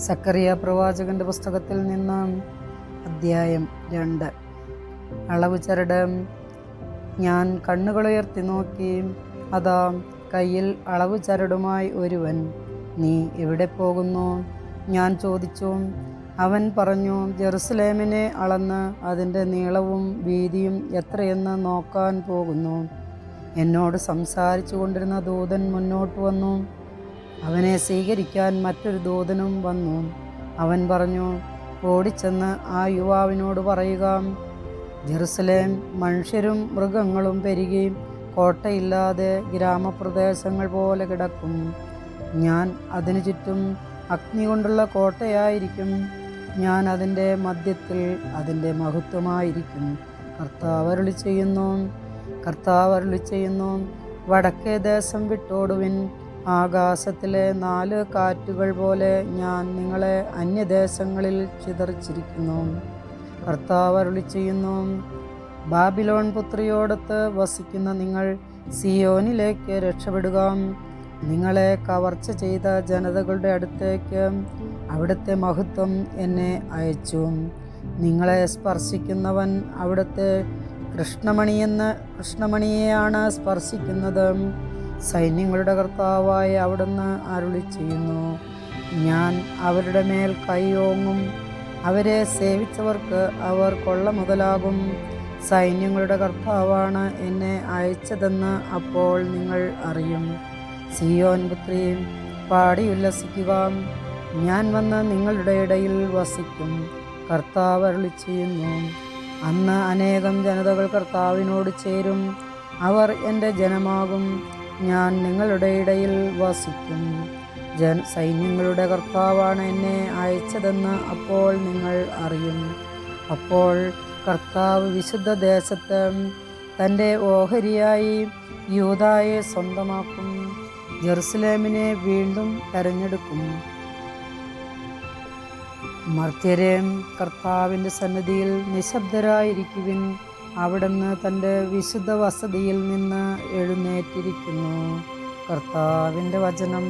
സക്കറിയ പ്രവാചകന്റെ പുസ്തകത്തിൽ നിന്ന് അദ്ധ്യായം രണ്ട്. അളവ് ചരട്. ഞാൻ കണ്ണുകളുയർത്തി നോക്കി. അതാ കയ്യിൽ അളവ് ചരടുമായി ഒരുവൻ. നീ എവിടെ പോകുന്നു? ഞാൻ ചോദിച്ചു. അവൻ പറഞ്ഞു ജെറുസലേമിനെ അളന്ന് അതിന്റെ നീളവും വീതിയും എത്രയെന്ന് നോക്കാൻ പോകുന്നു. എന്നോട് സംസാരിച്ചു കൊണ്ടിരുന്ന ദൂതൻ മുന്നോട്ട് വന്നു. അവനെ സ്വീകരിക്കാൻ മറ്റൊരു ദൂതനും വന്നു. അവൻ പറഞ്ഞു ഓടിച്ചെന്ന് ആ യുവാവിനോട് പറയുക. ജെറുസലേം മനുഷ്യരും മൃഗങ്ങളും പെരുകി കോട്ടയില്ലാതെ ഗ്രാമപ്രദേശങ്ങൾ പോലെ കിടക്കും. ഞാൻ അതിനു ചുറ്റും അഗ്നി കൊണ്ടുള്ള കോട്ടയായിരിക്കും. ഞാൻ അതിന്റെ മധ്യത്തിൽ അതിന്റെ മഹത്വമായിരിക്കും. കർത്താവ് അരുളി ചെയ്യുന്നു. കർത്താവ് അരുളി ചെയ്യുന്നു. വടക്കേ ദേശം വിട്ടോടുവിൻ ആകാശത്തിലെ നാല് കാറ്റുകൾ പോലെ ഞാൻ നിങ്ങളെ അന്യദേശങ്ങളിൽ ചിതറിച്ചിരിക്കുന്നു. കർത്താവ് അരുളി ചെയ്യുന്നു ബാബിലോൺ പുത്രിയോടത്ത് വസിക്കുന്ന നിങ്ങൾ സിയോനിലേക്ക് രക്ഷപ്പെടുക. നിങ്ങളെ കവർച്ച ചെയ്ത ജനതകളുടെ അടുത്തേക്ക് അവിടുത്തെ മഹത്വം എന്നെ അയച്ചു. നിങ്ങളെ സ്പർശിക്കുന്നവൻ അവിടുത്തെ കൃഷ്ണമണിയെന്ന് കൃഷ്ണമണിയെയാണ് സ്പർശിക്കുന്നത്. സൈന്യങ്ങളുടെ കർത്താവായ അവിടുന്ന് അരുളി ചെയ്യുന്നു. ഞാൻ അവരുടെ മേൽ കൈയോങ്ങും അവരെ സേവിച്ചവർക്ക് അവർ കൊള്ള മുതലാകും. സൈന്യങ്ങളുടെ കർത്താവാണ് എന്നെ അയച്ചതെന്ന് അപ്പോൾ നിങ്ങൾ അറിയും. സിയോൻ പുത്രിയും പാടി ഉല്ലസിക്കുക. ഞാൻ വന്ന് നിങ്ങളുടെ ഇടയിൽ വസിക്കും. കർത്താവ് അരുളി ചെയ്യുന്നു. അന്ന് അനേകം ജനതകൾ കർത്താവിനോട് ചേരും. അവർ എന്റെ ജനമാകും. ഞാൻ നിങ്ങളുടെ ഇടയിൽ വസിക്കും. ജൻ സൈന്യങ്ങളുടെ കർത്താവാണ് എന്നെ അയച്ചതെന്ന് അപ്പോൾ നിങ്ങൾ അറിയും. അപ്പോൾ കർത്താവ് വിശുദ്ധ ദേശത്ത് തന്റെ ഓഹരിയായി യൂതായെ സ്വന്തമാക്കും. ജെറുസലേമിനെ വീണ്ടും തെരഞ്ഞെടുക്കും. മർത്യരെ കർത്താവിന്റെ സന്നിധിയിൽ നിശബ്ദരായിരിക്കുവിൻ. അവിടുന്ന് തന്റെ വിശുദ്ധ വസതിയിൽ നിന്ന് എഴുന്നേറ്റിരിക്കുന്നു. കർത്താവിന്റെ വചനം.